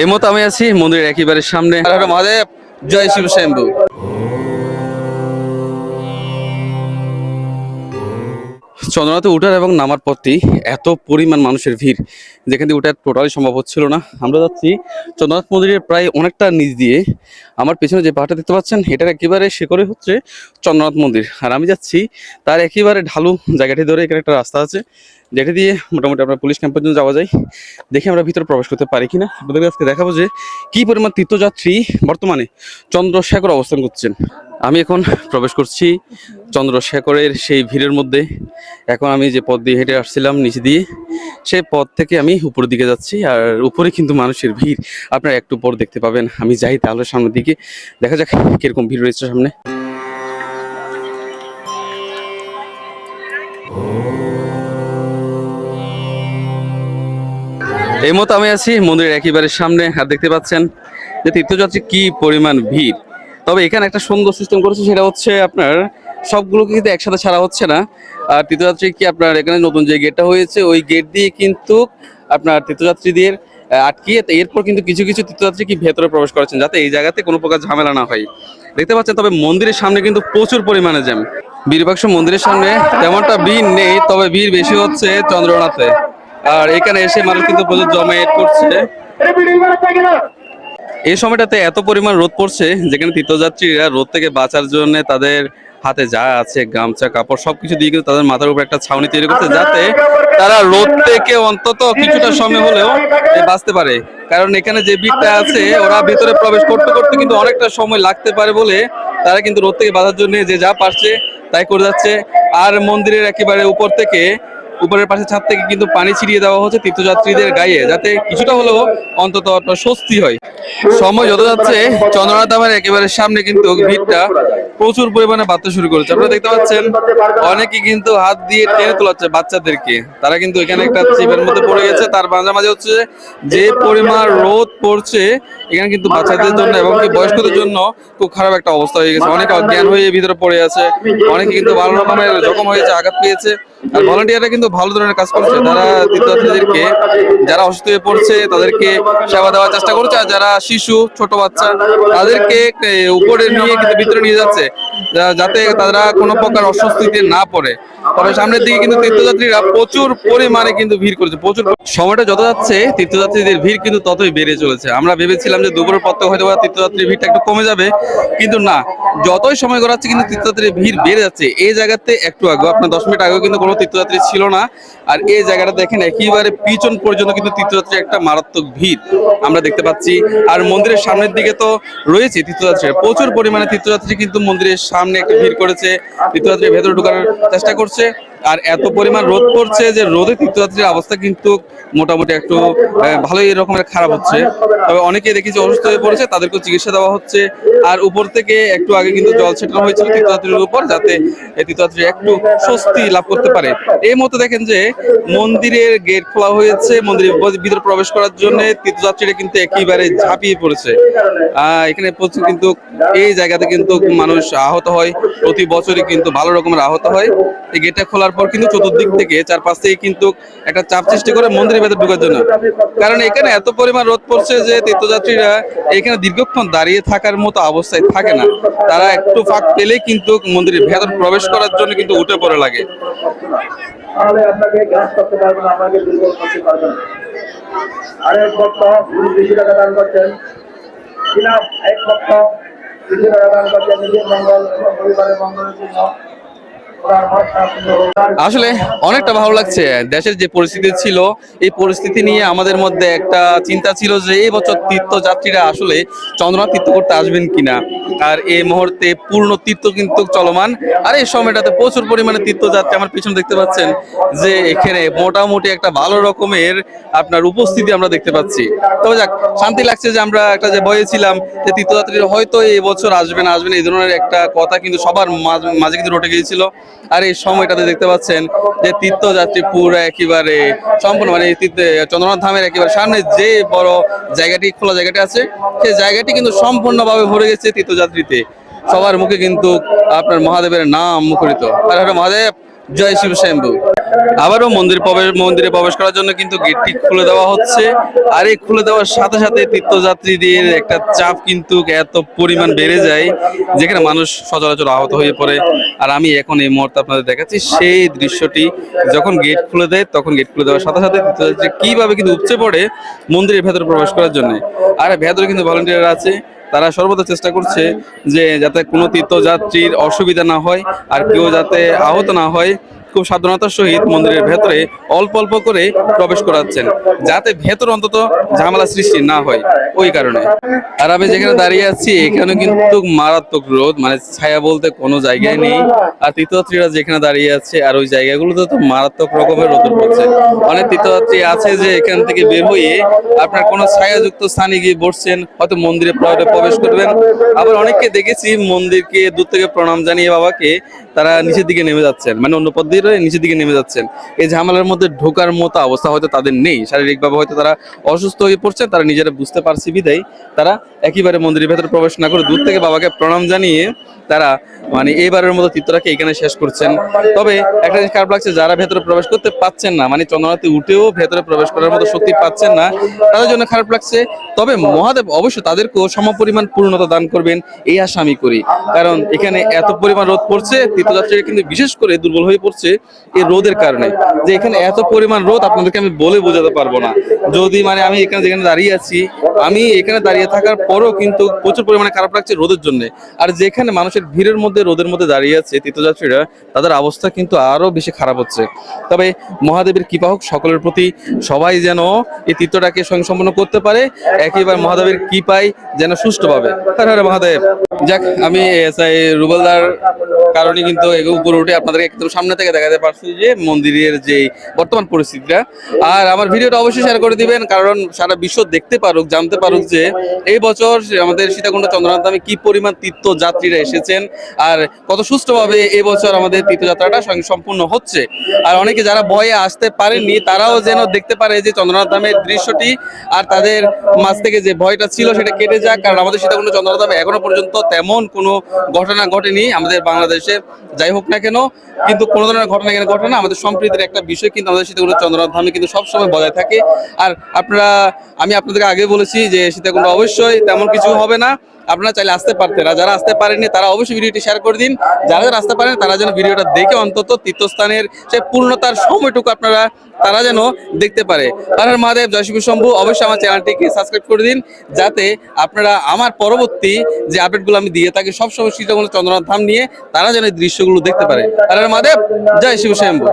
এই মতো আমি আছি মন্দিরের একেবারে সামনে। মহাদেব জয় শিব শম্ভু চন্দ্রনাথে উঠার এবং নামার পথটি এত পরিমাণ মানুষের ভিড়, যেখান থেকে উঠার টোটালি সম্ভব হচ্ছিল না। আমরা যাচ্ছি চন্দ্রনাথ মন্দিরের প্রায় অনেকটা নিচ দিয়ে। আমার পেছনে যে পাহাড়টা দেখতে পাচ্ছেন, এটার একেবারে শিখরে হচ্ছে চন্দ্রনাথ মন্দির। আর আমি যাচ্ছি তার একেবারে ঢালু জায়গাটি ধরে, এখানে একটা রাস্তা আছে, যেটি দিয়ে মোটামুটি আমরা পুলিশ ক্যাম্প পর্যন্ত যাওয়া যায়। দেখে আমরা ভিতরে প্রবেশ করতে পারি কিনা। আপনাদের আজকে দেখাবো যে কি পরিমাণ তীর্থযাত্রী বর্তমানে চন্দ্রশেখর অবস্থান করছেন। আমি এখন প্রবেশ করছি চন্দ্রশেখরের সেই ভিড়ের মধ্যে। এখন আমি যে পথ দিয়ে হেঁটে আসছিলাম নিচে দিয়ে, সেই পথ থেকে আমি উপরের দিকে যাচ্ছি আর উপরে কিন্তু মানুষের ভিড়। আপনারা একটু পর দেখতে পাবেন, আমি যাই তাহলে সামনের দিকে। দেখা যাক কীরকম ভিড় রয়েছে সামনে। এই মতো আমি আছি মন্দিরের একেবারে সামনে, আর দেখতে পাচ্ছেন যে তীর্থযাত্রী কি পরিমাণ ভিড়। তবে এখানে একটা সুন্দর সিস্টেম করেছে, সেটা হচ্ছে আপনার সবগুলোকে কিন্তু একসাথে ছাড়া হচ্ছে না। আর তীর্থযাত্রী কি আপনার এখানে নতুন যে গেটটা হয়েছে, ওই গেট দিয়ে কিন্তু আপনার তীর্থযাত্রীদের আটকিয়ে এরপর কিন্তু কিছু কিছু তীর্থযাত্রী কি ভেতরে প্রবেশ করেছেন, যাতে এই জায়গাতে কোনো প্রকার ঝামেলা না হয়। দেখতে পাচ্ছেন, তবে মন্দিরের সামনে কিন্তু প্রচুর পরিমাণে জ্যাম। বীরবাক্স মন্দিরের সামনে তেমনটা ভিড় নেই, তবে ভিড় বেশি হচ্ছে চন্দ্রনাথে। আর এখানে এসে মানুষ কিন্তু প্রচুর জমায়েত করছে। এই সময়টাতে এত পরিমাণ রোদ পড়ছে যেখানে তীর্থযাত্রীরা রোদ থেকে বাঁচার জন্য তাদের হাতে যা আছে গামছা কাপড় সবকিছু দিয়ে কিন্তু তাদের মাথার উপর একটা ছাউনি তৈরি করছে যাতে তারা রোদ থেকে অন্তত কিছুটা সময় হলেও বাঁচতে পারে। কারণ এখানে যে ভিড়টা আছে ওরা ভিতরে প্রবেশ করতে করতে কিন্তু অনেকটা সময় লাগতে পারে বলে তারা কিন্তু রোদ থেকে বাঁচার জন্য যে যা পারছে তাই করে যাচ্ছে। আর মন্দিরের একেবারে উপর থেকে উপরের পাশে ছাদ থেকে কিন্তু পানি ছিটিয়ে দেওয়া হচ্ছে তীর্থযাত্রীদের গায়ে যাতে কিছুটা হলেও অন্তত স্বস্তি হয়। সময় যত যাচ্ছে চন্দ্রনাথ ধামের একেবারে সামনে কিন্তু ভিড়টা প্রচুর পরিমাণে বাড়তে শুরু করেছে। আপনারা দেখতে পাচ্ছেন অনেকে কিন্তু হাত দিয়ে টেনে তোলাচ্ছে বাচ্চাদেরকে। তারা কিন্তু এখানে একটা চিপের মধ্যে পড়ে গেছে। তার মাঝামাঝি হচ্ছে যে পরিমাণ রোদ পড়ছে এখানে কিন্তু বাচ্চাদের জন্য এবং বয়স্কদের জন্য খুব খারাপ একটা অবস্থা হয়ে গেছে। অনেকে অজ্ঞান হয়ে ভিতরে পড়ে আছে। অনেকে কিন্তু ভালো রকমের জখম হয়েছে আঘাত পেয়েছে। আর ভলান্টিয়াররা কিন্তু ভালো ধরনের কাজ করছে। তারা তীর্থযাত্রীদেরকে যারা অসুস্থ হয়ে পড়ছে তাদেরকে সেবা দেওয়ার চেষ্টা করছে। আর যারা শিশু, ছোট বাচ্চা, তাদেরকে উপরে নিয়ে কিন্তু ভিতরে নিয়ে যাচ্ছে যাতে তারা কোনো প্রকার অস্বস্তিতে না পড়ে। তবে সামনের দিকে কিন্তু তীর্থযাত্রীরা প্রচুর পরিমাণে কিন্তু ভিড় করেছে, প্রচুর সময়টা যত যাচ্ছে, তীর্থযাত্রীদের ভিড় কিন্তু ততই বেড়ে চলেছে। আমরা ভেবেছিলাম যে দুপুরের পর থেকে হয়তো তীর্থযাত্রীর ভিড়টা একটু কমে যাবে, কিন্তু না। যতই সময় গড়াচ্ছে কিন্তু তীর্থযাত্রীর ভিড় বেড়ে যাচ্ছে। এই জায়গাতে একটু আগে আপনার দশ মিনিট আগেও কিন্তু কোনো তীর্থযাত্রী ছিল না। আর এই জায়গাটা দেখেন, একেবারে পিছন পর্যন্ত কিন্তু তীর্থযাত্রীর একটা মারাত্মক ভিড় আমরা দেখতে পাচ্ছি। আর মন্দিরের সামনের দিকে তো রয়েছে তীর্থযাত্রী। প্রচুর পরিমাণে তীর্থযাত্রী কিন্তু মন্দিরের সামনে একটা ভিড় করেছে। তীর্থযাত্রী ভেতরে ঢোকার চেষ্টা করছে। আর এত পরিমাণ রোদ পড়ছে যে রোদে তীর্থযাত্রীর অবস্থা কিন্তু মোটামুটি একটু ভালোই রকমের খারাপ হচ্ছে। তবে অনেকে দেখেছি অসুস্থ হয়ে পড়েছে তাদেরকে চিকিৎসা দেওয়া হচ্ছে। আর উপর থেকে একটু আগে কিন্তু জল ছেটানো হয়েছিল তীর্থযাত্রীর উপর, যাতে তীর্থযাত্রী একটু স্বস্তি লাভ করতে পারে। এই মতো দেখেন যে মন্দিরের গেট খোলা হয়েছে মন্দিরের ভিতরে প্রবেশ করার জন্য তীর্থযাত্রীরা কিন্তু একেবারে ঝাঁপিয়ে পড়েছে। এখানে প্রচুর কিন্তু এই জায়গাতে কিন্তু মানুষ আহত হয়, প্রতি বছরই কিন্তু ভালো রকমের আহত হয়। এই গেটটা খোলার পর কিন্তু চতুর্দিক থেকে চারপাশ থেকে কিন্তু একটা চাপ সৃষ্টি করে মন্দিরের ভেতর ঢোকার জন্য। কারণ এখানে এত পরিমাণ রোদ পড়ছে যে তীর্থযাত্রীরা এখানে দীর্ঘক্ষণ দাঁড়িয়ে থাকার মতো অবস্থায় থাকে না। তারা একটু ফাঁক পেলেই কিন্তু মন্দিরের ভেতর প্রবেশ করার জন্য কিন্তু উঠে পড়ে লাগে। আপনাকে করতে আপনাকে দুর্বল করতে ভক্ত টাকা দান করছেন। এক ভক্ত টাকা দান করছেন। নিজের মঙ্গল এবং পরিবারের মঙ্গলের জন্য ওনার মত পূর্ণ হোক। আসলে অনেকটা ভালো লাগছে। দেশের যে পরিস্থিতি ছিল, এই পরিস্থিতি নিয়ে আমাদের মধ্যে একটা চিন্তা ছিল যে এই বছর তীর্থযাত্রীরা আসলে চন্দ্রনাথ তীর্থ করতে আসবেন কিনা। আর এই মুহূর্তে পূর্ণ তীর্থ কিন্তু চলমান। আর এই সময়টাতে প্রচুর পরিমাণে তীর্থযাত্রী আমার পিছনে দেখতে পাচ্ছেন যে এখানে মোটামুটি একটা ভালো রকমের আপনার উপস্থিতি আমরা দেখতে পাচ্ছি। তবে যাক, শান্তি লাগছে যে আমরা একটা যে ভয়ে ছিলাম যে তীর্থযাত্রীরা হয়তো এই বছর আসবেন আসবেন এই ধরনের একটা কথা কিন্তু সবার মাঝ- কিন্তু রটে গিয়েছিল। আর এই সময়টাতে দেখতে পাচ্ছেন যে তীর্থযাত্রী পুরো একেবারে সম্পূর্ণ মানে চন্দ্রনাথ ধামের একেবারে সামনে যে বড় জায়গাটি, খোলা জায়গাটি আছে সেই জায়গাটি কিন্তু সম্পূর্ণভাবে ভরে গেছে তীর্থযাত্রীতে। সবার মুখে কিন্তু আপনার মহাদেবের নাম মুখরিত। আর হলো মহাদেব, জয় শিব শম্ভু আবারও মন্দির প্রবেশ মন্দিরে প্রবেশ করার জন্য কিন্তু গেটটি খুলে দেওয়া হচ্ছে। আর এই খুলে দেওয়ার সাথে সাথে তীর্থযাত্রীদের একটা চাপ কিন্তু এত পরিমাণ বেড়ে যায়, যেখানে মানুষ সচরাচর আহত হয়ে পড়ে। আর আমি এখন এই মুহূর্তে আপনাদের দেখাচ্ছি, সেই দৃশ্যটি যখন গেট খুলে দেয়, তখন গেট খুলে দেওয়ার সাথে সাথে তীর্থযাত্রী কীভাবে কিন্তু উপচে পড়ে মন্দিরের ভেতরে প্রবেশ করার জন্য। আর ভেতরে কিন্তু ভলেন্টিয়ার আছে, তারা সর্বদা চেষ্টা করছে যে যাতে কোনো তীর্থযাত্রীর অসুবিধা না হয়, আর কেউ যাতে আহত না হয় খুব সাবধানতার সহিত মন্দিরের ভেতরে অল্প অল্প করে প্রবেশ করাচ্ছেন, যাতে ভেতর অন্তত ঝামেলা সৃষ্টি না হয় ওই কারণে। আর আমি যেখানে দাঁড়িয়ে আছি, এখানে কিন্তু মারাত্মক রোদ মানে ছায়া বলতে কোনো জায়গায় নেই। আর তীর্থযাত্রীরা যেখানে দাঁড়িয়ে আছে আর ওই জায়গাগুলোতে তো মারাত্মক রকমের রোদ পড়ছে অনেক তীর্থযাত্রী আছে যে এখান থেকে বের হয়ে আপনার কোনো ছায়াযুক্ত স্থানে গিয়ে বসছেন, হয়তো মন্দিরে প্র- প্রবেশ করবেন। আবার অনেককে দেখেছি মন্দিরকে দূর থেকে প্রণাম জানিয়ে বাবাকে তারা নিচের দিকে নেমে যাচ্ছেন মানে অন্য পথ দিয়ে রয়ে নিচের দিকে নেমে যাচ্ছেন। এই ঝামেলার মধ্যে ঢোকার মতো অবস্থা হয়তো তাদের নেই। শারীরিকভাবে হয়তো তারা অসুস্থ হয়ে পড়ছে তারা নিজেরা বুঝতে পারছে বিদায়। তারা একেবারে মন্দিরের ভেতরে প্রবেশ না করে দূর থেকে বাবাকে প্রণাম জানিয়ে তারা মানে এইবারের মতো তীর্থটাকে এখানে শেষ করছেন। তবে একটা জিনিস খারাপ লাগছে, যারা ভেতরে প্রবেশ করতে পাচ্ছেন না মানে চন্দ্রনাথে উঠেও ভেতরে প্রবেশ করার মতো শক্তি পাচ্ছেন না, তাদের জন্য খারাপ লাগছে। তবে মহাদেব অবশ্যই তাদেরকেও সমপরিমাণ পূর্ণতা দান করবেন, এই আশা আমি করি। কারণ এখানে এত পরিমাণ রোদ পড়ছে, তীর্থযাত্রীরা কিন্তু বিশেষ করে দুর্বল হয়ে পড়ছে এই রোদের কারণে। যে এখানে এত পরিমাণ রোদ, আপনাদেরকে আমি বলে বোঝাতে পারব না। যদি মানে আমি এখানে যেখানে দাঁড়িয়ে আছি, আমি এখানে দাঁড়িয়ে থাকার পরও কিন্তু প্রচুর পরিমাণে খারাপ লাগছে রোদের জন্য। আর যেখানে মানুষের ভিড়ের মধ্যে, রোদের মধ্যে দাঁড়িয়ে আছে তীর্থযাত্রীরা, তাদের অবস্থা কিন্তু আরও বেশি খারাপ হচ্ছে। তবে মহাদেবের কৃপা হোক, সকলের প্রতি সবাই যেন এই তীর্থটাকে সম্পন্ন করতে পারে একইবার মহাদেবের কৃপায় যেন সুষ্ঠুভাবে। হর হর মহাদেব। যাক, আমি এসআই রুবেলদার কারণে কিন্তু এগো উপরে উঠে আপনাদেরকে একদম সামনে থেকে দেখাতে পারছি যে মন্দিরের যে বর্তমান পরিস্থিতিটা। আর আমার ভিডিওটা অবশ্যই শেয়ার করে দিবেন, কারণ সারা বিশ্ব দেখতে পারুক, জানতে পারুক যে এই বছর আমাদের সীতাকুণ্ড চন্দ্রনাথ ধামে কি পরিমাণ তীর্থযাত্রীরা এসেছেন আর কত সুষ্ঠুভাবে এবছর আমাদের তীর্থযাত্রাটা সম্পূর্ণ হচ্ছে। আর অনেকে যারা ভয়ে আসতে পারেননি, তারাও যেন দেখতে পারে যে চন্দ্রনাথ ধামের দৃশ্যটি আর তাদের মাঝ থেকে যে ভয়টা ছিল সেটা কেটে যাক। কারণ আমাদের সীতাকুণ্ড চন্দ্রনাথ ধামে এখনও পর্যন্ত তেমন কোনো ঘটনা ঘটেনি আমাদের বাংলাদেশে। যাই হোক না কেন, কিন্তু কোনো ধরনের ঘটনা কেন ঘটে না। আমাদের সম্প্রীতির একটা বিষয় কিন্তু আমাদের সীতাকুণ্ড চন্দ্রনাথ ধামে কিন্তু সবসময় বজায় থাকে। আর আপনারা, আমি আপনাদেরকে আগে বলেছি যে সীতাকুণ্ড অবশ্যই তেমন কিছু হবে না। আপনারা চাইলে আসতে পারতেন। আর যারা আসতে পারেননি, তারা অবশ্যই ভিডিওটি শেয়ার করে দিন। যারা যারা আসতে পারেন তারা যেন ভিডিওটা দেখে অন্তত তীর্থস্থানের সেই পূর্ণতার সময়টুকু আপনারা, তারা যেন দেখতে পারে। তার মহাদেব জয়শিব শম্ভু, অবশ্যই আমার চ্যানেলটিকে সাবস্ক্রাইব করে দিন। যাতে আপনারা আমার পরবর্তী যে আপডেটগুলো আমি দিয়ে থাকি, সবসময় সীতাকুণ্ড চন্দ্রনাথ ধাম নিয়ে তারা যেন এই দৃশ্যগুলো দেখতে পারে। তার মহাদেব, জয় শিব শম্ভু।